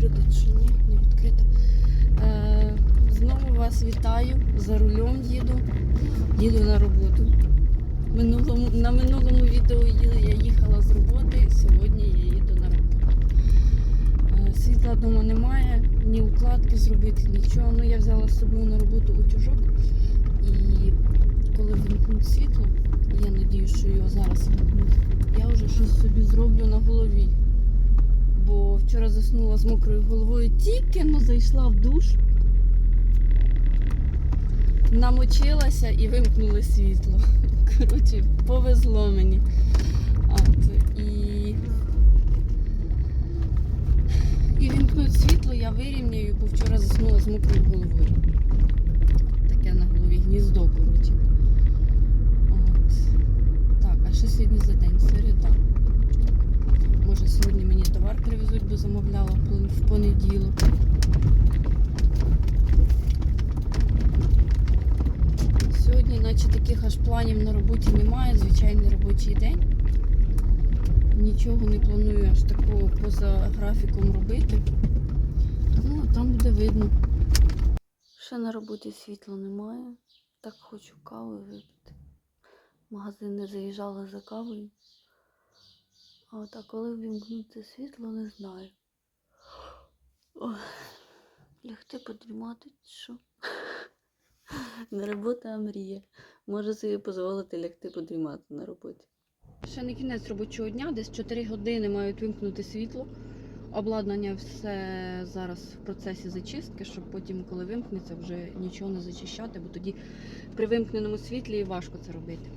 відкрито чи ні, не відкрито. Е, знову вас вітаю. За рулем їду. Їду на роботу. Минулому, на минулому відео я їхала з роботи, сьогодні я їду на роботу. Е, світла вдома немає, ні укладки зробити, нічого. Ну, я взяла з собою на роботу утюжок. І коли вимкнуть світло, я надію, що його зараз вимкнуть, я вже щось собі зроблю на голові. Бо вчора заснула з мокрою головою, тільки но зайшла в душ, намочилася і вимкнули світло. Коротше, повезло мені. От, і... і вимкнуть світло, я вирівняю, бо вчора заснула з мокрою головою. Таке на голові гніздо, коротше. От. Так, а що сьогодні за день? Середа. Може сьогодні мені товар привезуть, бо замовляла в понеділок. Сьогодні, наче таких аж планів на роботі немає, звичайний робочий день. Нічого не планую аж такого поза графіком робити. Ну, там буде видно. Ще на роботі світла немає. Так хочу кави випити. В магазин не заїжджала за кавою. А от а коли ввімкнути світло, не знаю. Ой, лягти подрімати що. Не робота, а мрія. Можу собі дозволити лягти подрімати на роботі. Ще не кінець робочого дня, десь 4 години мають вимкнути світло. Обладнання все зараз в процесі зачистки, щоб потім, коли вимкнеться, вже нічого не зачищати, бо тоді при вимкненому світлі важко це робити.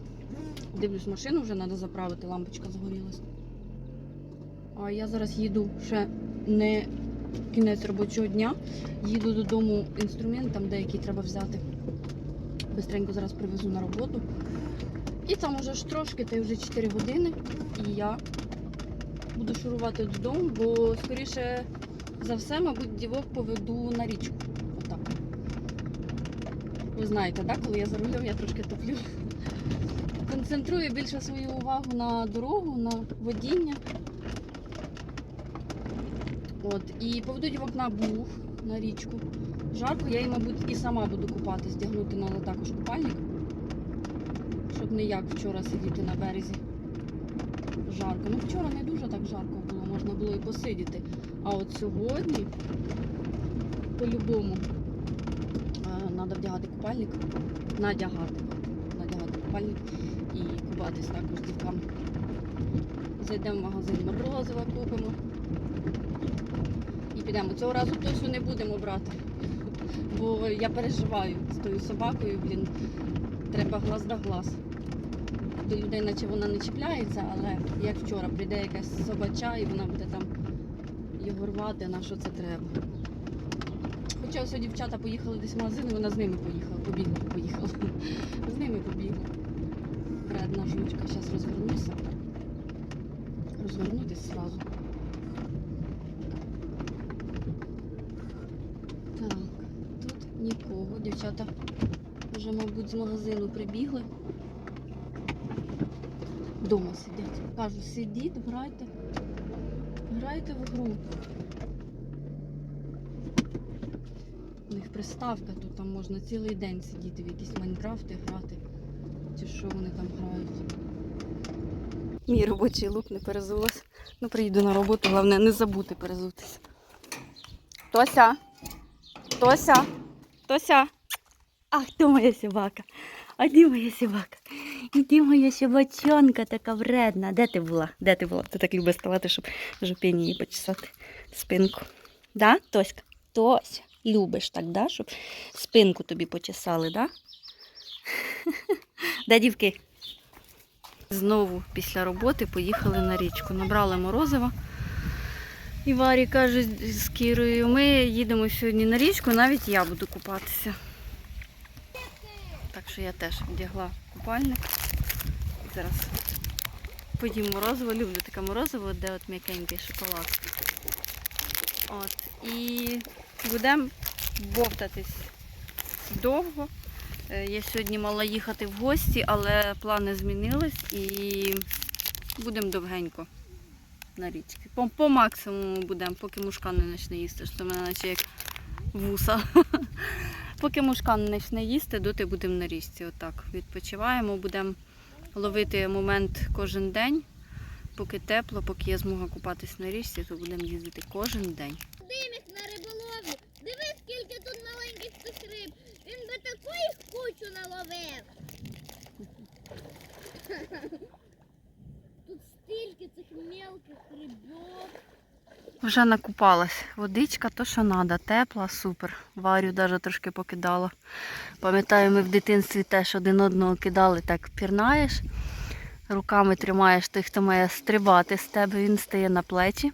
Дивлюсь, машину вже треба заправити, лампочка згорілась. А я зараз їду ще не кінець робочого дня. Їду додому інструмент, там деякий треба взяти. Бистренько зараз привезу на роботу. І там уже ж трошки, та й вже 4 години. І я буду шурувати додому, бо скоріше за все, мабуть, дівок поведу на річку. Отак. Ви знаєте, да? коли я за рулем, я трошки топлю. Концентрую більше свою увагу на дорогу, на водіння. От, і поведу дівок на бух, на річку. Жарко, я їй, мабуть, і сама буду купатись, вдягнути треба також купальник. Щоб не як вчора сидіти на березі. Жарко. Ну вчора не дуже так жарко було, можна було і посидіти. А от сьогодні по-любому треба вдягати купальник, надягати. Надягати купальник і купатись також з дівками. Зайдемо в магазин морозива, купимо. Підемо. Цього разу точно не будемо брати. Бо я переживаю з тою собакою, блін, треба глаз да глаз. До людей, наче вона не чіпляється, але як вчора прийде якась собача і вона буде там його рвати, на що це треба. Хоча ось дівчата поїхали десь в магазин, і вона з ними поїхала, побігла, поїхала. З ними побігла. Вредна жучка, зараз розвернуся. Розвернутись зразу. Так, тут нікого. Дівчата вже, мабуть, з магазину прибігли. Дома сидять. Кажу, сидіть, грайте. Грайте в гру. У них приставка, тут там можна цілий день сидіти в якісь Майнкрафти грати. Чи що вони там грають. Мій робочий лук не перезулась. Ну, приїду на роботу, головне не забути перезутися. Тося! Тося! Тося! Ах, ти моя собака! А де моя собака? Іди моя собачонка така вредна. Де ти була? Де ти була? Ти так любиш ставати, щоб жопені її почесати спинку. Да, Тоська? Тося, любиш так, да? щоб спинку тобі почесали, да? Де дівки? Знову після роботи поїхали на річку. Набрали морозива. І Варі каже з Кірою, ми їдемо сьогодні на річку, навіть я буду купатися. Так що я теж вдягла купальник. Зараз поїм морозиво. Люблю таке морозиво, де от м'якенький шоколад. От. І будемо бовтатись довго. Е, Я сьогодні мала їхати в гості, але плани змінились і будемо довгенько. на річці. По, по максимуму будемо, поки мушка не почне їсти, що в мене наче як вуса. Поки мушка не почне їсти, доти будемо на річці. Отак. Відпочиваємо, будемо ловити момент кожен день. Поки тепло, поки є змога купатись на річці, то будемо їздити кожен день. Димик на риболовлі. Дивись, скільки тут маленьких цих риб. Він би такої кучу наловив. Тут стільки цих мелких рибок. Вже накупалась. Водичка, то що треба, тепла, супер. Варю навіть трошки покидала. Пам'ятаю, ми в дитинстві теж один одного кидали, так пірнаєш, руками тримаєш той, хто має стрибати з тебе, він стає на плечі.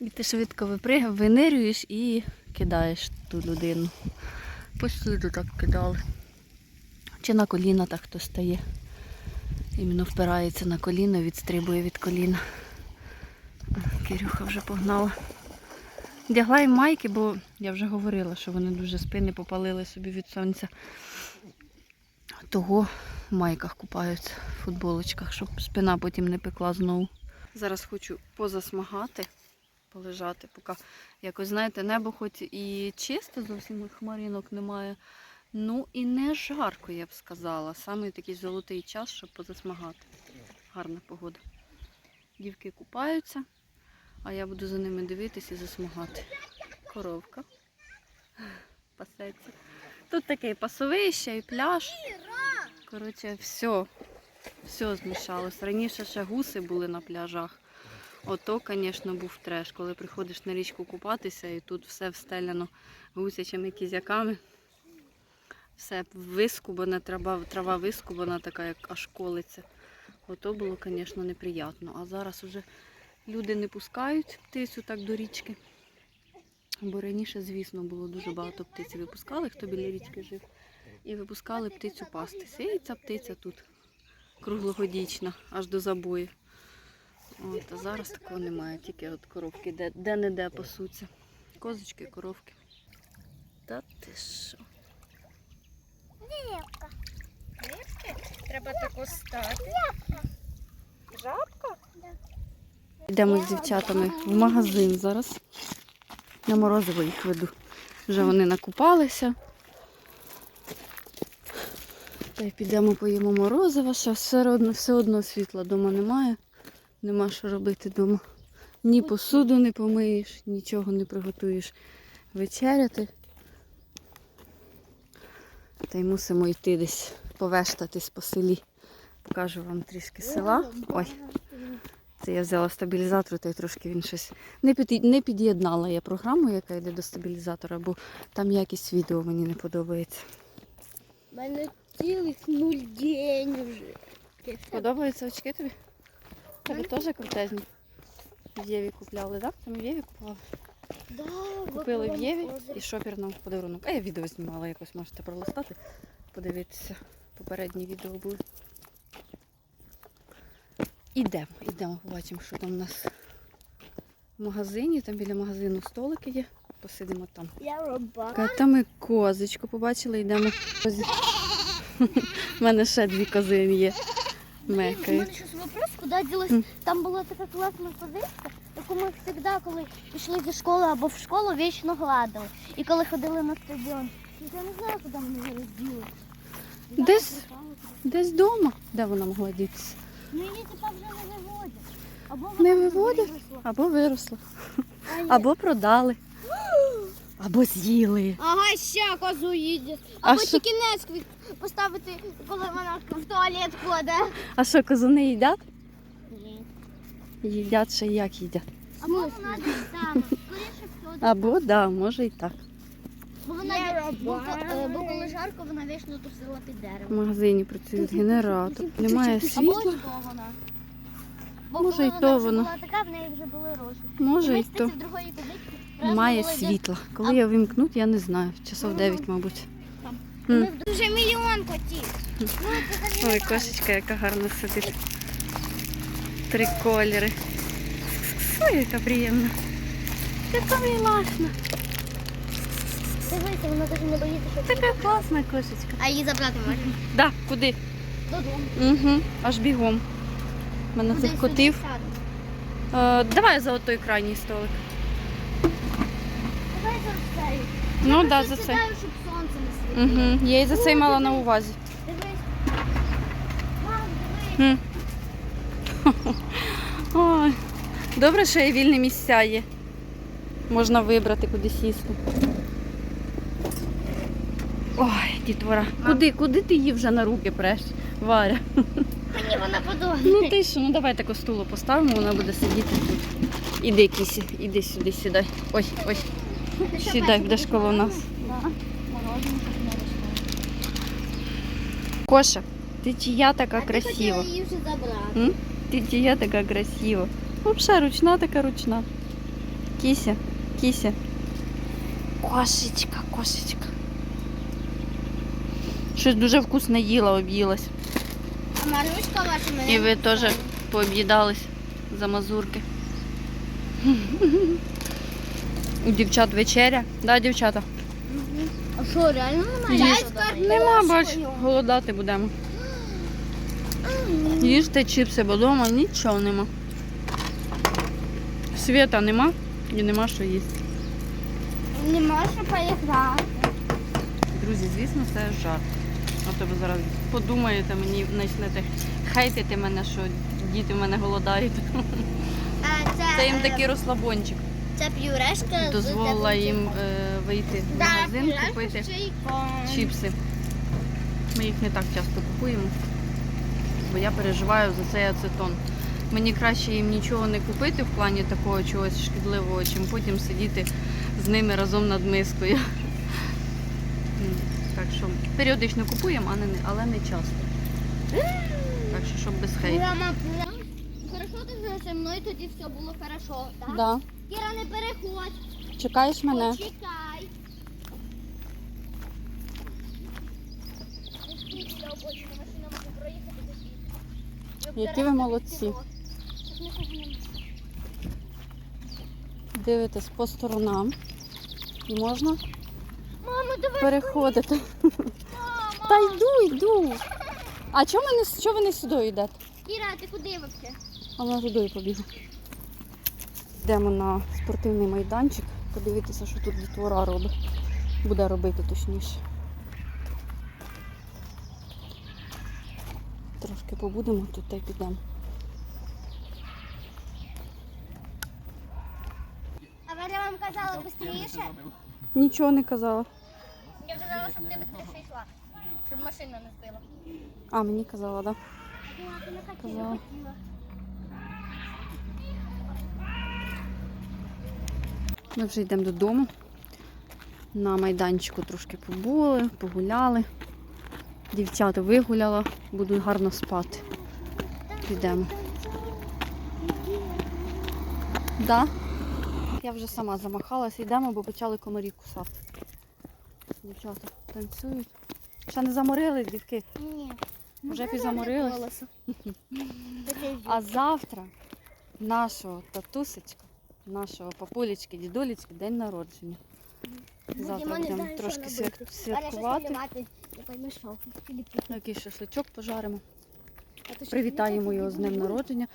І ти швидко виприг... винирюєш і кидаєш ту людину. Постійно так кидали. Чи на коліна так хто стає. Іменно впирається на коліно, відстрибує від коліна. Кирюха вже погнала. Вдягла їм майки, бо я вже говорила, що вони дуже спини попалили собі від сонця. Того в майках купаються, в футболочках, щоб спина потім не пекла знову. Зараз хочу позасмагати, полежати, поки якось, знаєте, небо хоч і чисте, зовсім хмаринок немає. Ну і не жарко, я б сказала. Саме такий золотий час, щоб позасмагати. Гарна погода. Дівки купаються, а я буду за ними дивитися і засмагати. Коровка пасеться. Тут такий пасовище і пляж. Коротше, все, все змішалось. Раніше ще гуси були на пляжах. Ото, звісно, був треш, коли приходиш на річку купатися і тут все встеляно гусячими кізяками. Все вискубане, трава, трава вискубана, така, як аж колиться. Ото було, звісно, неприємно. А зараз уже люди не пускають птицю так до річки. Бо раніше, звісно, було дуже багато птиць випускали, хто біля річки жив. І випускали птицю пастися. І ця птиця тут круглогодічна, аж до забою. От, а зараз такого немає, тільки от коровки, де, де-не-де пасуться. Козочки, коровки. Та ти що? Рибка. Треба тако стати. Жабка? Йдемо з дівчатами в магазин зараз. На морозиво їх веду. Вже вони накупалися. Та й підемо поїмо морозиво, що все одно, все одно світла вдома немає. Нема що робити вдома. Ні посуду не помиєш, нічого не приготуєш вечеряти. Та й мусимо йти десь повештатись по селі. Покажу вам трішки села. Ой, це я взяла стабілізатор, та й трошки він щось не, під... не під'єднала я програму, яка йде до стабілізатора, бо там якість відео мені не подобається. У мене цілих нуль день вже. Подобаються очки тобі? Тебе теж крутезні. В Єві купляли, так? Там в Єві купували. Да, Купили в Єві і шопер нам в подарунок. А я відео знімала, якось можете пролистати, подивитися. Попередні відео були. Ідемо, ідемо, побачимо, що там у нас в магазині. Там біля магазину столики є. Посидимо там. Там ми козочку побачили, йдемо. У мене ще дві кози є. У мене щось вопрос, куди ділась. Там була така класна позиція, яку ми завжди, коли пішли зі школи або в школу, вічно гладили. І коли ходили на стадіон. Я не знаю, куди вони зараз діли. Десь. Десь вдома. Де вона могла дітися? Ну її тепер вже не виводять. Або Не виводять? Або виросла. Або продали. Або з'їли. Ага, ще козу. А Або що? несквік поставити, коли вона в туалет кладе. А що, козуни їдять? Ні. Їдять ще як їдять. Або вона десь там. Скоріше всього. Або, да, може і так. Бо вона бо, е, бо коли жарко, вона вічно тусила під В магазині працює генератор. Немає Або світла. ось то вона. Бо Може, коли і вона то вже була така, в неї вже були рожі. Може ми і з то. цієї другої козички разом Має були світла. Коли я вимкнуть, я не знаю. Часов 9, мабуть. М. десь- Вже мільйон котів. Ну, це Ой, кошечка, яка гарно сидить. Три кольори. Ой, яка приємна. Яка милашна. Дивися, вона навіть не боїться, що Така класна кошечка. А її забрати можна? Да, куди? Додому. Угу, аж бігом. Мене Куди цих сюди котів? Е, давай за той крайній столик. Давай за цей. Ну Я да, просто за це. сідаю, щоб сонце не світило. Угу. Я і за цей мала на увазі. Дивись. Мам, дивись. Ой, добре, що є вільні місця є. Можна вибрати куди сісти. Ой, дітвора. Куди, куди ти її вже на руки преш, Варя? Мені вона подобається. Ну ти що, ну давай таку стулу поставимо, вона буде сидіти тут. Іди, кісі, іди сюди, сідай. Ой, ой, сідай, будеш коло нас. Коша, ти чия така красива? хотіла її вже забрати. М? Ти чия така красива. Вообще ручна така ручна. Кися, кися. Кошечка, кошечка. Щось дуже вкусне їла, об'їлась. А Марюшка ваша мене. І ви теж пооб'їдались за мазурки. У дівчат вечеря. Да, дівчата? А що, реально немає? Нема, бач, голодати будемо. Їжте чіпси, бо вдома нічого нема. Світа нема і нема що їсти. Не можна поіграти. Друзі, звісно, це жарт. То ви зараз подумаєте, мені почнете хейтити мене, що діти в мене голодають. Це, Це їм е, такий розслабончик. Це пюрешка. Дозволила їм е, вийти в Да, магазин, пюрешка купити з чайком. чіпси. Ми їх не так часто купуємо, бо я переживаю за цей ацетон. Мені краще їм нічого не купити в плані такого чогось шкідливого, чим потім сидіти з ними разом над мискою. Так що періодично купуємо, а не- але не часто. Так що, щоб без хейту. Мама, Хорошо, ти зі мною тоді все було хорошо, так? Да. Кіра, не переходь. Чекаєш мене? Почекай. Світу. Які ви молодці. Дивитесь по сторонам. І можна Мамо, давай. переходити. Мама. Та йду, йду. А чого не, чого ви не сюди йдете? Кіра, ти куди взагалі? А вона туди побігла. Йдемо на спортивний майданчик, подивитися, що тут дітвора робить. Буде робити точніше. Трошки побудемо тут та й підемо. А Валя вам казала швидше? Нічого не казала. Я казала, щоб ти швидше йшла. Щоб машина не збила. А, мені казала, так? Да? Казала. Ми вже йдемо додому. На майданчику трошки побули, погуляли. Дівчата вигуляла, буду гарно спати. Підемо. Да? Я вже сама замахалась, йдемо, бо почали комарі кусати. Дівчата танцюють. Ще не заморили, дівки. Ні. Вже підзаморились. А завтра нашого татусечка, нашого папулечки, дідулечки день народження. Завтра будемо трошки святкувати. Я. Якийсь шашличок пожаримо. Привітаємо його з днем народження.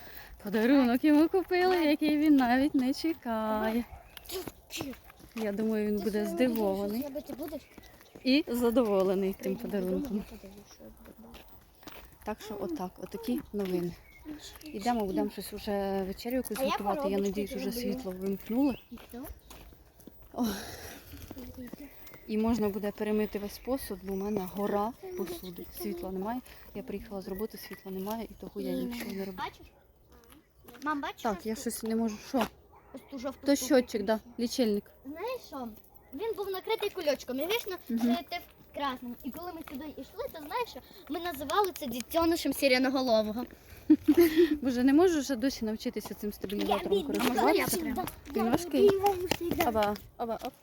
Подарунок йому купили, який він навіть не чекає. Я думаю, він буде здивований і задоволений тим подарунком. Так що отак, отакі новини. Йдемо, будемо щось вже вечерю якусь готувати. Я надіюсь, вже світло вимкнули. І можна буде перемити весь посуд, бо в мене гора посуду. Світла немає. Я приїхала з роботи, світла немає, і того я нічого не роблю. Мам, бачиш? Так, я щось не можу. Що? То щотчик, да, лічильник. Знаєш що? Він був накритий кульочком. І вічно Мгм. світив красним. І коли ми сюди йшли, то знаєш, що ми називали це дітьонишем сиреноголового. Боже, не можу ще досі навчитися цим стабілізатором користуватися. Він важкий. Аба, аба, оп.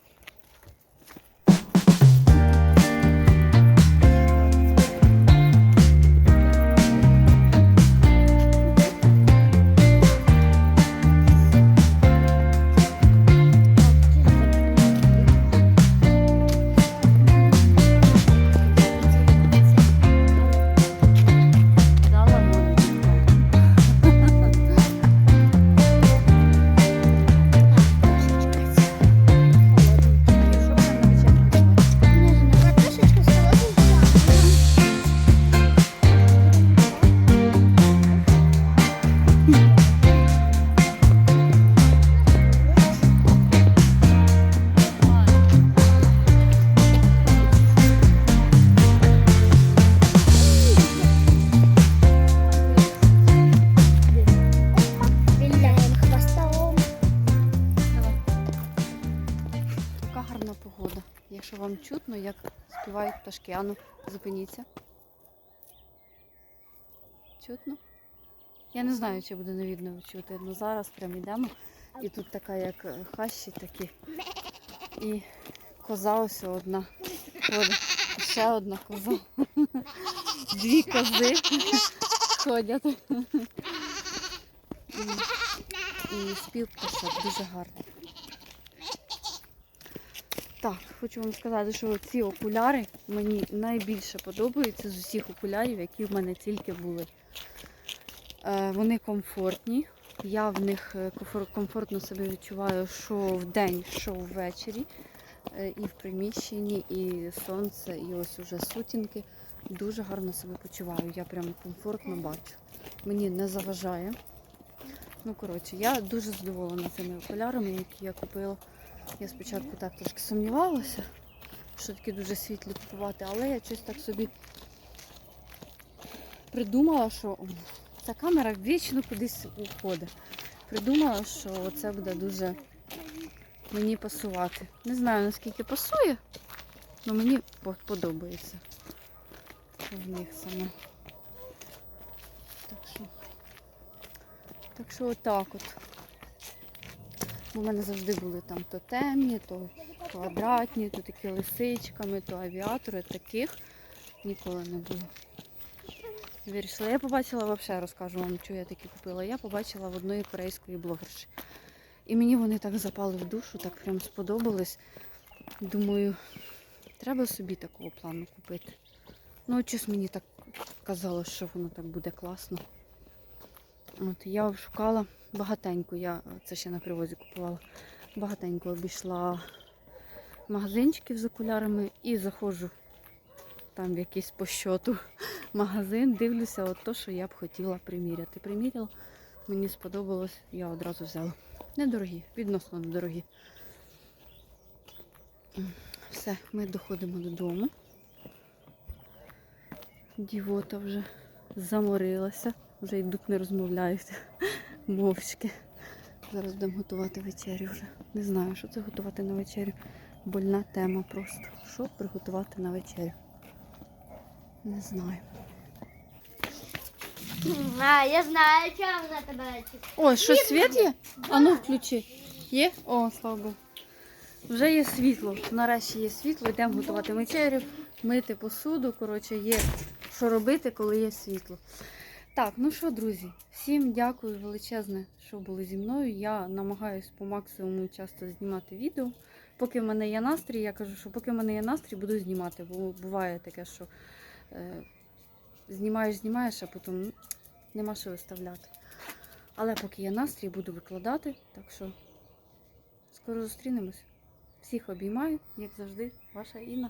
Як співають пташки. Ану, зупиніться. Чутно? Я не знаю, чи буде на відео чути. Ну зараз прям йдемо. І тут така, як е, хащі такі. І коза ось одна. ходить. Ще одна коза. Дві кози ходять. І, і спів пташок дуже гарний. Так, хочу вам сказати, що ці окуляри мені найбільше подобаються з усіх окулярів, які в мене тільки були. Е, Вони комфортні. Я в них е, комфортно себе відчуваю, що вдень, що ввечері. Е, І в приміщенні, і сонце, і ось уже сутінки. Дуже гарно себе почуваю. Я прям комфортно бачу. Мені не заважає. Ну, коротше, я дуже задоволена цими окулярами, які я купила. Я спочатку так трошки сумнівалася, що такі дуже світлі купувати, але я щось так собі придумала, що ця камера вічно кудись уходить. Придумала, що це буде дуже мені пасувати. Не знаю наскільки пасує, але мені подобається в них саме. Так що, так що отак от. У мене завжди були там то темні, то квадратні, то такі лисичками, то авіатори. Таких ніколи не було. Вирішила. Я побачила, взагалі розкажу вам, що я такі купила. Я побачила в одної корейської блогерші. І мені вони так запали в душу, так прям сподобались. Думаю, треба собі такого плану купити. Ну, щось мені так казалось, що воно так буде класно. От я шукала багатенько, я це ще на привозі купувала. Багатенько обійшла магазинчиків з окулярами і заходжу там в якийсь по щоту магазин, дивлюся, от то, що я б хотіла приміряти. Приміряла, мені сподобалось, я одразу взяла. Недорогі, відносно недорогі. Все, ми доходимо додому. Дівота вже заморилася, вже йдуть, не розмовляють мовчки. Зараз будемо готувати вечерю вже. Не знаю, що це готувати на вечерю. Больна тема просто. Що приготувати на вечерю? Не знаю. А, я знаю, чому вона тебе. Ой, що світ є? А ну включи. Є? О, слава Богу. Вже є світло. Нарешті є світло, йдемо готувати вечерю, мити посуду. Коротше, є що робити, коли є світло. Так, ну що, друзі, всім дякую величезне, що були зі мною. Я намагаюсь по максимуму часто знімати відео. Поки в мене є настрій, я кажу, що поки в мене є настрій, буду знімати. Бо буває таке, що е, знімаєш, знімаєш, а потім нема що виставляти. Але поки є настрій, буду викладати. Так що скоро зустрінемось. Всіх обіймаю, як завжди, ваша Інна.